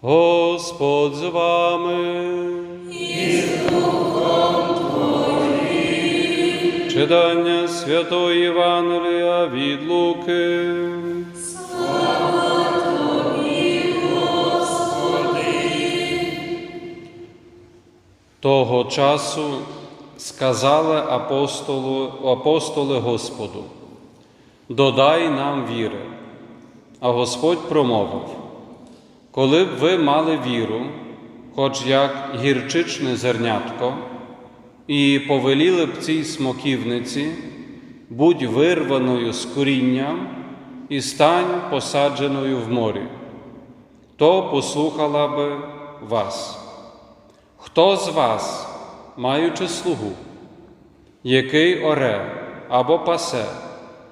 Господь з вами. і Духом, Читання Святої Євангелія від Луки. Того часу сказали апостолу, апостоли Господу, додай нам віри. А Господь промовив, коли б ви мали віру, хоч як гірчичне зернятко, і повеліли б цій смоківниці, будь вирваною з корінням і стань посадженою в морі, то послухала би вас. Хто з вас, маючи слугу, який оре або пасе,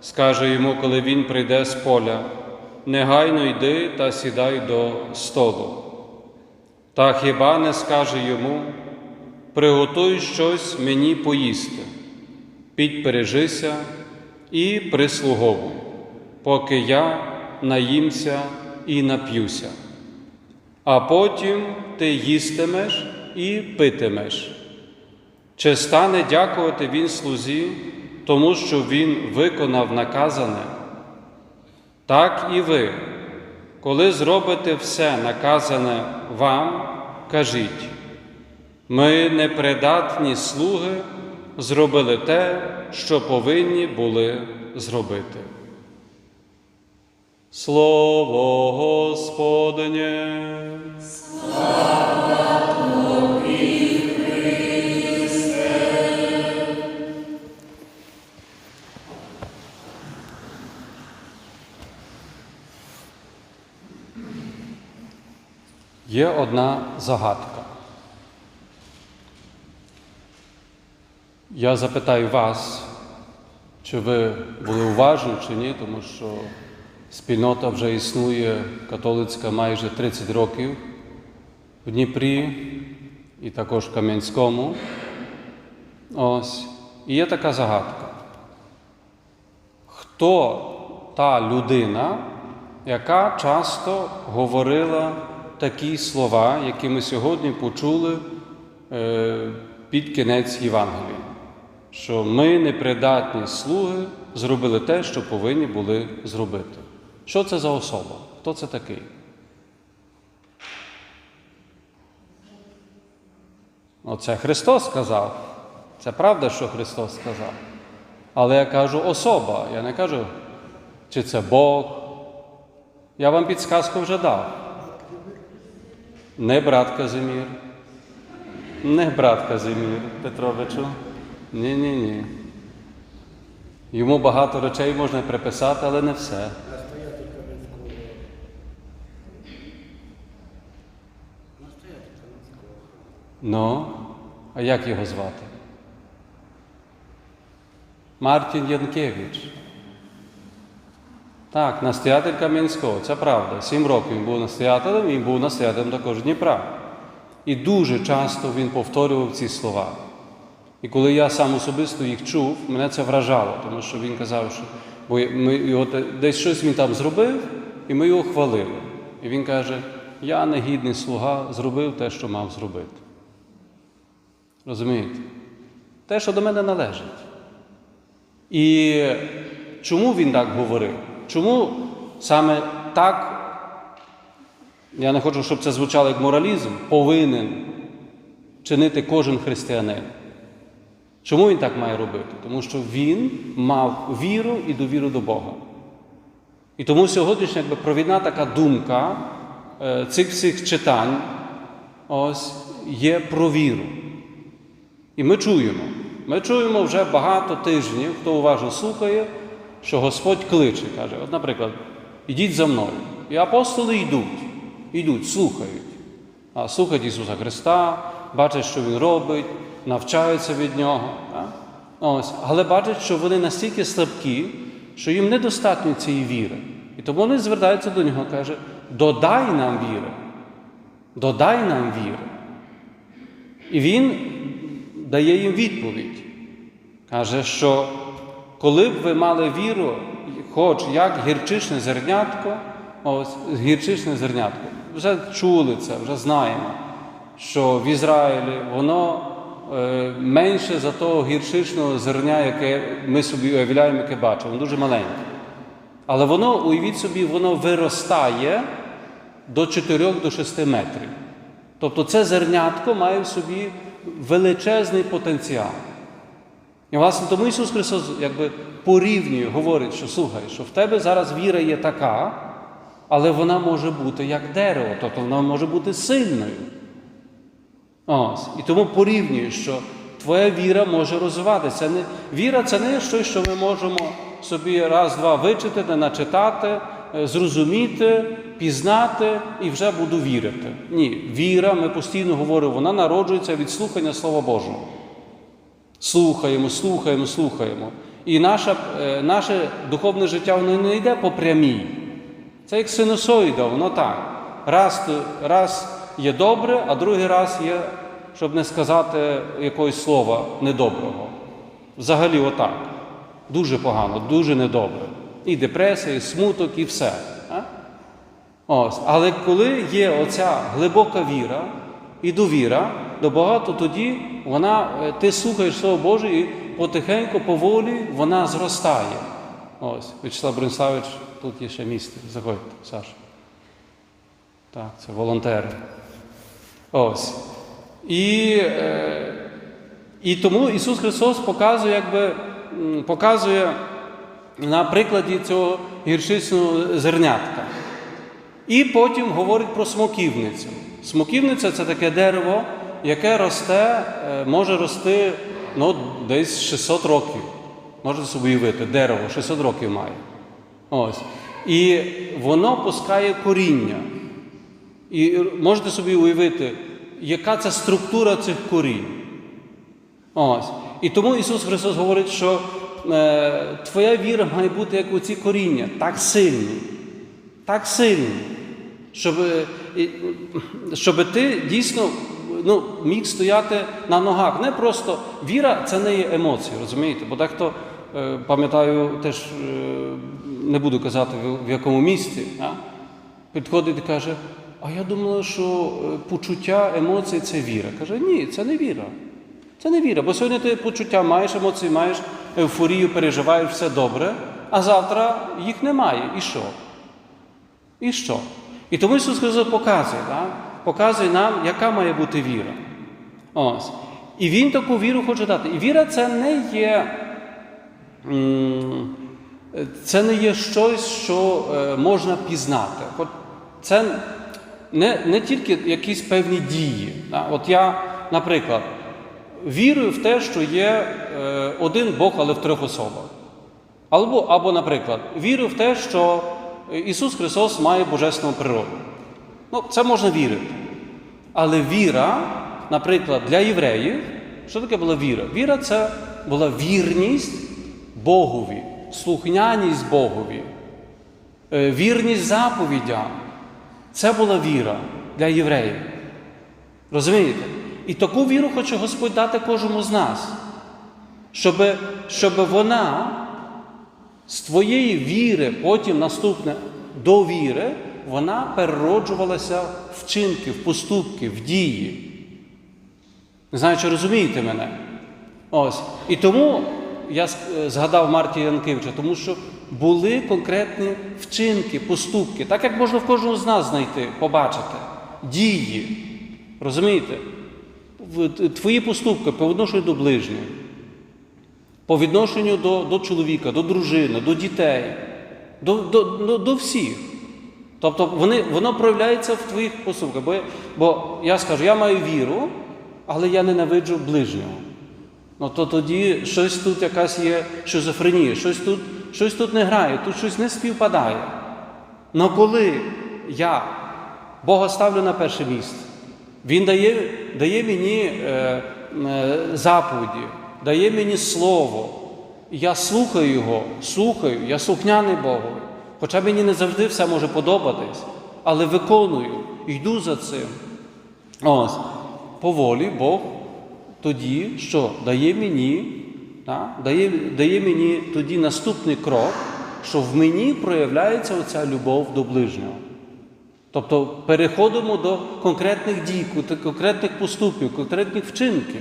скаже йому, коли він прийде з поля, негайно йди та сідай до столу. Та хіба не скаже йому, приготуй щось мені поїсти, підпережися і прислуговуй, поки я наїмся і нап'юся. А потім ти їстимеш і питимеш. Чи стане дякувати він слузі, тому що він виконав наказане? Так і ви, коли зробите все наказане вам, кажіть, ми непридатні слуги зробили те, що повинні були зробити. Слово Господнє. Є одна загадка. Я запитаю вас, чи ви були уважні чи ні, тому що спільнота вже існує католицька майже 30 років в Дніпрі і також в Кам'янському. Ось. І є така загадка. Хто та людина, яка часто говорила такі слова, які ми сьогодні почули е, під кінець Євангелія? Що ми, непридатні слуги, зробили те, що повинні були зробити. Що це за особа? Хто це такий? Оце Христос сказав. Це правда, що Христос сказав. Але я кажу особа, я не кажу, чи це Бог. Я вам підсказку вже дав. Не брат Казимір. Не брат Казимір Петровичу. Ні, ні, ні. Йому багато речей можна приписати, але не все. Ну, а як його звати? Мартін Янкевич. Так, настоятель Кам'янського, це правда. Сім років він був настоятелем, він був настоятелем також Дніпра. І дуже часто він повторював ці слова. І коли я сам особисто їх чув, мене це вражало, тому що він казав, що бо ми його десь щось він там зробив, і ми його хвалили. І він каже: Я негідний слуга, зробив те, що мав зробити. Розумієте? Те, що до мене належить. І чому він так говорив? Чому саме так, я не хочу, щоб це звучало як моралізм, повинен чинити кожен християнин? Чому він так має робити? Тому що він мав віру і довіру до Бога. І тому сьогоднішня якби, провідна така думка е, цих всіх читань ось, є про віру. І ми чуємо. Ми чуємо вже багато тижнів, хто уважно слухає, що Господь кличе, каже, от, наприклад, ідіть за мною. І апостоли йдуть, йдуть, слухають. А слухають Ісуса Христа, бачать, що Він робить, навчаються від Нього. Ось. Але бачать, що вони настільки слабкі, що їм недостатньо цієї віри. І тому вони звертаються до нього, каже, додай нам віри. Додай нам віри. І він дає їм відповідь. Каже, що коли б ви мали віру, хоч як гірчичне зернятко, ось гірчичне зернятко. вже чули це, вже знаємо, що в Ізраїлі воно е, менше за того гіршичного зерня, яке ми собі уявляємо, яке бачимо, воно дуже маленьке. Але воно, уявіть собі, воно виростає до 4 до 6 метрів. Тобто це зернятко має в собі величезний потенціал. І, власне, тому Ісус Христос якби порівнює, говорить, що слухай, що в тебе зараз віра є така, але вона може бути як дерево, тобто вона може бути сильною. Ось. І тому порівнює, що твоя віра може розвиватися. Не, віра це не щось, що ми можемо собі раз-два вичитати, начитати, е, зрозуміти, пізнати і вже буду вірити. Ні, віра, ми постійно говоримо, вона народжується від слухання Слова Божого. Слухаємо, слухаємо, слухаємо. І наше, е, наше духовне життя воно не йде по прямій. Це як синусоїда, воно так. Раз, раз є добре, а другий раз є, щоб не сказати якогось слова недоброго. Взагалі отак. Дуже погано, дуже недобре. І депресія, і смуток, і все. А? Ось. Але коли є оця глибока віра і довіра до Бога, то тоді вона, е, ти слухаєш Слово Боже і потихеньку, поволі вона зростає. Ось, Вячеслав Бронславич, тут є ще місце. Заходьте, Саша. Так, це волонтери. Ось. І, е, і тому Ісус Христос показує, якби, показує на прикладі цього гірчичного зернятка. І потім говорить про смоківницю. Смоківниця це таке дерево, яке росте, е, може рости ну, десь 600 років. Можете собі уявити, дерево 600 років має. Ось. І воно пускає коріння. І можете собі уявити, яка це структура цих корінь. Ось. І тому Ісус Христос говорить, що е, твоя віра має бути як оці коріння, так сильні, так сильні, щоб, е, щоб ти дійсно ну, міг стояти на ногах. Не просто віра це не є емоції, розумієте? Бо дехто, е, пам'ятаю, теж е, не буду казати в, якому місці, а? підходить і каже, а я думала, що е, почуття, емоції це віра. Каже, ні, це не віра. Це не віра, бо сьогодні ти почуття маєш, емоції маєш, ейфорію, переживаєш, все добре, а завтра їх немає. І що? І що? І тому Ісус Христос показує, так? Показує нам, яка має бути віра. Ось. І Він таку віру хоче дати. І віра це не є. Це не є щось, що е, можна пізнати. Це не, не тільки якісь певні дії. От я, наприклад, вірую в те, що є е, один Бог, але в трьох особах. Або, або, наприклад, вірю в те, що Ісус Христос має божественну природу. Ну, це можна вірити. Але віра, наприклад, для євреїв, що таке була віра? Віра це була вірність Богові, слухняність Богові, е, вірність заповідям. Це була віра для євреїв. Розумієте? І таку віру хоче Господь дати кожному з нас, щоб, щоб вона з твоєї віри, потім наступне до віри, вона перероджувалася в вчинки, в поступки, в дії. Не знаю, чи розумієте мене? Ось. І тому я згадав Мартія Янкевича, тому що були конкретні вчинки, поступки, так як можна в кожному з нас знайти, побачити, дії. Розумієте? Твої поступки по відношенню до ближнього по відношенню до, до чоловіка, до дружини, до дітей, до, до, до, до всіх. Тобто вони, воно проявляється в твоїх поступках. Бо, бо я скажу, я маю віру, але я ненавиджу ближнього. Ну то тоді щось тут якась є шизофренія, щось тут, щось тут не грає, тут щось не співпадає. Но коли я Бога ставлю на перше місце, Він дає, дає мені е, е, заповіді, дає мені слово. Я слухаю Його, слухаю, я слухняний Богові. Хоча мені не завжди все може подобатись, але виконую, йду за цим. Ось, поволі Бог тоді, що дає мені, так, дає, дає мені тоді наступний крок, що в мені проявляється оця любов до ближнього. Тобто переходимо до конкретних дій, конкретних поступів, конкретних вчинків.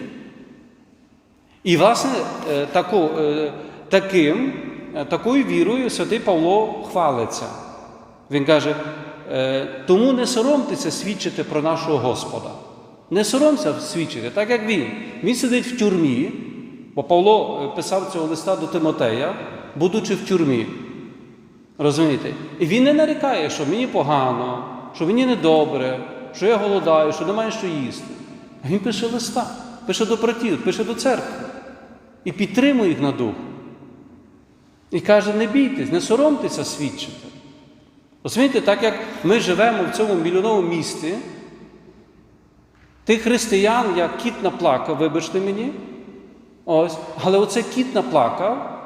І, власне, е, тако, е, таким, такою вірою святий Павло хвалиться. Він каже, е, тому не соромтеся свідчити про нашого Господа. Не соромся свідчити, так як він. Він сидить в тюрмі, бо Павло е, писав цього листа до Тимотея, будучи в тюрмі. Розумієте? І він не нарікає, що мені погано, що мені недобре, що я голодаю, що немає що їсти. Він пише листа, пише до братів, пише до церкви і підтримує їх на дух. І каже: не бійтесь, не соромтеся свідчити. Розумієте, так як ми живемо в цьому мільйоновому місті, тих християн, як кіт наплакав, вибачте мені, ось, але оце кіт наплакав,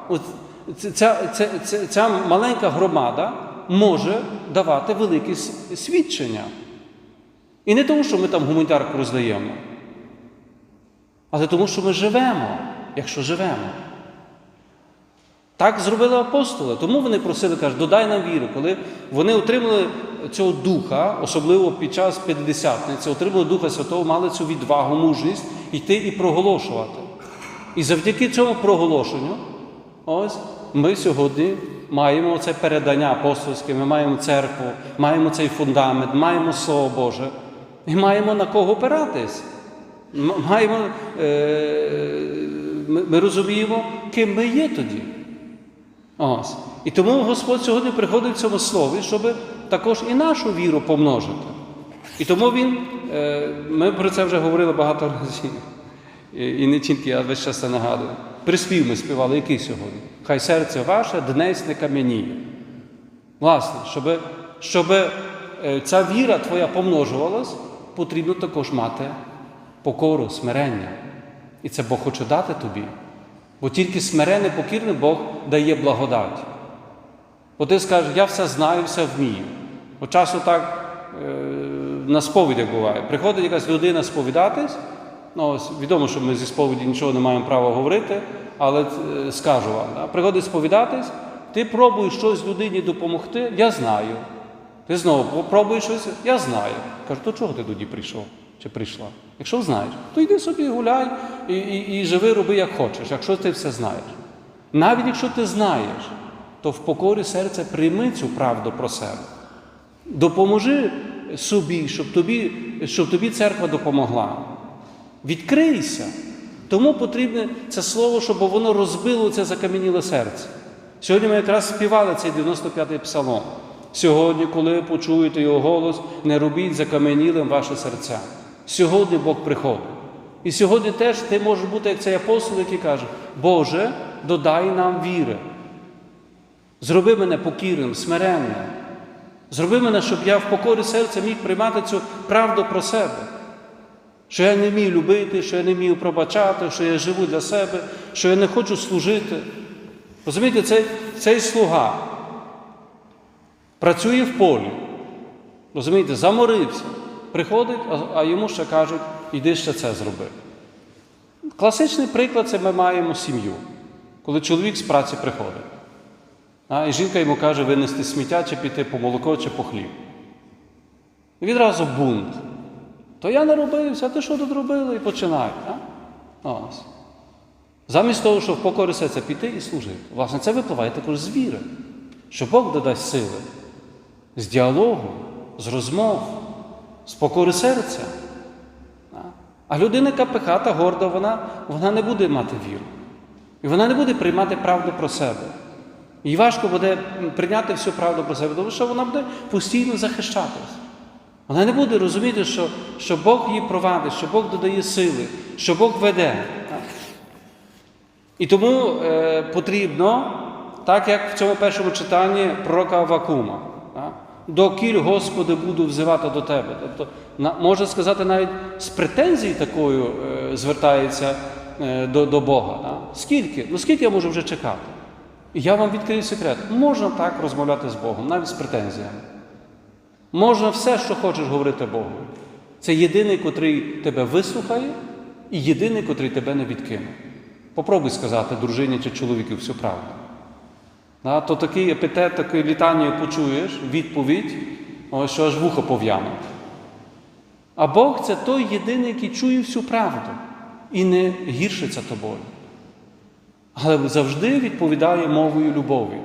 ця, ця, ця, ця маленька громада може давати велике свідчення. І не тому, що ми там гуманітарку роздаємо, але тому, що ми живемо, якщо живемо. Так зробили апостоли. Тому вони просили, кажуть, додай нам віру. Коли вони отримали цього духа, особливо під час П'ятдесятниці, отримали Духа Святого, мали цю відвагу, мужність йти і проголошувати. І завдяки цьому проголошенню, ось ми сьогодні маємо це передання апостольське, ми маємо церкву, маємо цей фундамент, маємо Слово Боже і маємо на кого опиратись. Маємо, е, ми, розуміємо, ким ми є тоді. Ось. І тому Господь сьогодні приходить в цьому слові, щоб також і нашу віру помножити. І тому Він, е, ми про це вже говорили багато разів. І не тільки я весь час це нагадую. Приспів ми співали, який сьогодні? Хай серце ваше днесь не кам'яніє. Власне, щоб, щоб е, ця віра твоя помножувалась, потрібно також мати покору, смирення. І це Бог хоче дати тобі. Бо тільки смирений, покірний Бог дає благодать. Бо ти скажеш, я все знаю, все вмію. От часу так е, на сповідях буває. Приходить якась людина сповідатись. Ну, ось, відомо, що ми зі сповіді нічого не маємо права говорити, але е, скажу вам. Да? Приходить сповідатись, ти пробуєш щось людині допомогти, я знаю. Ти знову пробуєш щось, я знаю. Кажу, то чого ти тоді прийшов чи прийшла? Якщо знаєш, то йди собі гуляй і, і, і живи, роби як хочеш, якщо ти все знаєш. Навіть якщо ти знаєш, то в покорі серця прийми цю правду про себе. Допоможи собі, щоб тобі, щоб тобі церква допомогла. Відкрийся. Тому потрібне це слово, щоб воно розбило це закам'яніле серце. Сьогодні ми якраз співали цей 95-й псалом. Сьогодні, коли почуєте його голос, не робіть закам'янілим ваше серця. Сьогодні Бог приходить. І сьогодні теж ти можеш бути як цей апостол, який каже, Боже, додай нам віри. Зроби мене покірним, смиренним. Зроби мене, щоб я в покорі серця міг приймати цю правду про себе. Що я не вмію любити, що я не вмію пробачати, що я живу для себе, що я не хочу служити. Розумієте, цей, цей слуга працює в полі. Розумієте, заморився. Приходить, а, йому ще кажуть, іди ще це зроби. Класичний приклад це ми маємо сім'ю, коли чоловік з праці приходить. А, і жінка йому каже винести сміття, чи піти по молоко, чи по хліб. І відразу бунт. То я не робився, а ти що тут робила? І починає. А? Ось. Замість того, щоб в покорі серця піти і служити. Власне, це випливає також з віри, що Бог додасть сили з діалогу, з розмов, з покори серця. А? Людина, яка пихата, горда, вона, вона не буде мати віру. І вона не буде приймати правду про себе. Їй важко буде прийняти всю правду про себе, тому що вона буде постійно захищатись. Вона не буде розуміти, що, що Бог її провадить, що Бог додає сили, що Бог веде. І тому е, потрібно, так як в цьому першому читанні пророка Авакума? Докіль, Господи, буду взивати до Тебе. Тобто, можна сказати, навіть з претензій такою е, звертається е, до, до Бога. Так? Скільки? Ну скільки я можу вже чекати? Я вам відкрию секрет. Можна так розмовляти з Богом, навіть з претензіями. Можна все, що хочеш говорити Богу. Це єдиний, котрий тебе вислухає, і єдиний, котрий тебе не відкине. Попробуй сказати дружині чи чоловіку всю правду. То такий епітет, такий літанню почуєш, відповідь, що аж вухо пов'яне. А Бог це той єдиний, який чує всю правду і не гіршиться тобою. Але завжди відповідає мовою любові.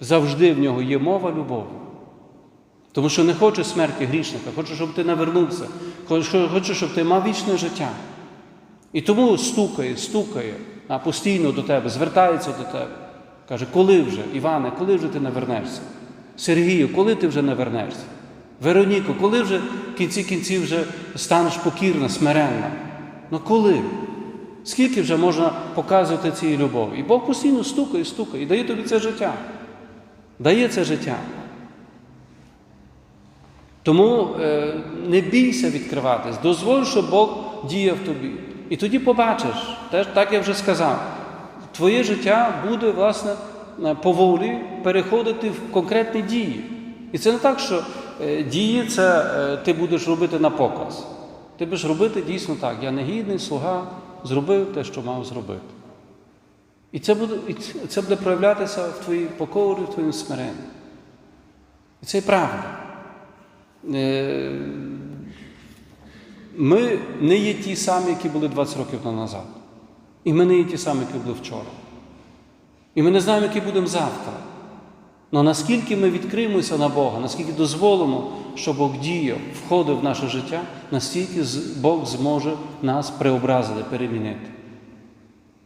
Завжди в нього є мова любові. Тому що не хоче смерті грішника, хоче, щоб ти навернувся, хоче, щоб ти мав вічне життя. І тому стукає, стукає а постійно до тебе, звертається до тебе. Каже, коли вже, Іване, коли вже ти навернешся? Сергію, коли ти вже навернешся? Вероніко, коли вже в кінці кінців вже станеш покірна, смиренна? Ну коли? Скільки вже можна показувати цієї любові? І Бог постійно стукає, стукає і дає тобі це життя. Дає це життя. Тому е, не бійся відкриватись, дозволь, щоб Бог діяв тобі. І тоді побачиш, теж, так я вже сказав, твоє життя буде, власне, е, поволі переходити в конкретні дії. І це не так, що е, дії це е, ти будеш робити на показ. Ти будеш робити дійсно так. Я негідний слуга, зробив те, що мав зробити. І це буде, і це- буде проявлятися в твоїй покорі, в твоєму смиренні. І це і правда. Ми не є ті самі, які були 20 років назад. І ми не є ті самі, які були вчора. І ми не знаємо, які будемо завтра. Але наскільки ми відкриємося на Бога, наскільки дозволимо, щоб Бог діяв, входив в наше життя, настільки Бог зможе нас преобразити, перемінити.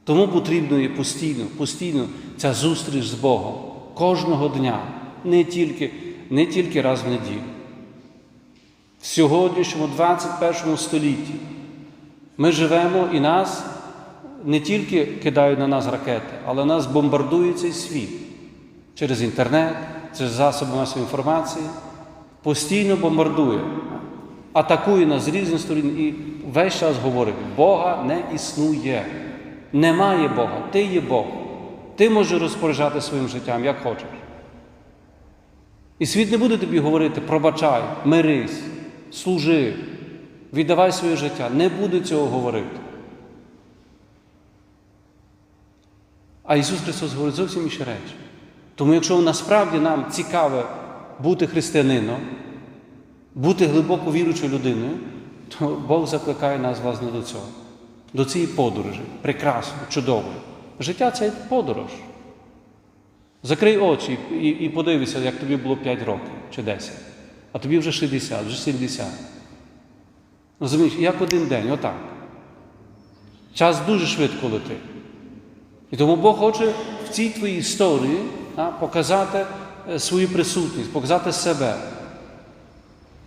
Тому потрібно є постійно, постійно ця зустріч з Богом кожного дня, не тільки, не тільки раз в неділю. В сьогоднішньому 21 столітті ми живемо і нас не тільки кидають на нас ракети, але нас бомбардує цей світ через інтернет, через засоби масової інформації, постійно бомбардує, атакує нас з різних сторін і весь час говорить: Бога не існує. Немає Бога, ти є Бог. Ти можеш розпоряджати своїм життям, як хочеш. І світ не буде тобі говорити, пробачай, мирись, служи, віддавай своє життя. Не буде цього говорити. А Ісус Христос говорить зовсім інші речі. Тому якщо насправді нам цікаве бути християнином, бути глибоко віруючою людиною, то Бог закликає нас власне до цього, до цієї подорожі, прекрасної, чудової. Життя це подорож. Закрий очі і, і, подивися, як тобі було 5 років чи 10, а тобі вже 60, вже 70. Розумієш, як один день, отак. Час дуже швидко летить. І тому Бог хоче в цій твоїй історії а, показати е, свою присутність, показати себе.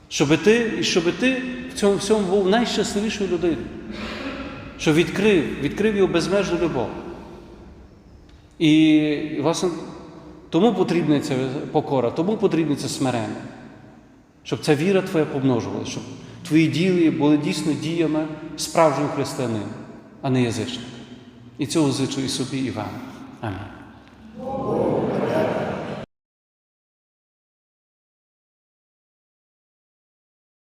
Щоб ти, і щоб ти в цьому всьому був найщасливішою людиною. Що відкрив, відкрив його безмежну любов. І, власне, тому потрібна ця покора, тому потрібне це смирення. Щоб ця віра твоя помножувалася, щоб твої дії були дійсно діями справжнього християнина, а не язичника. І цього зичу і собі, і вам. Амінь.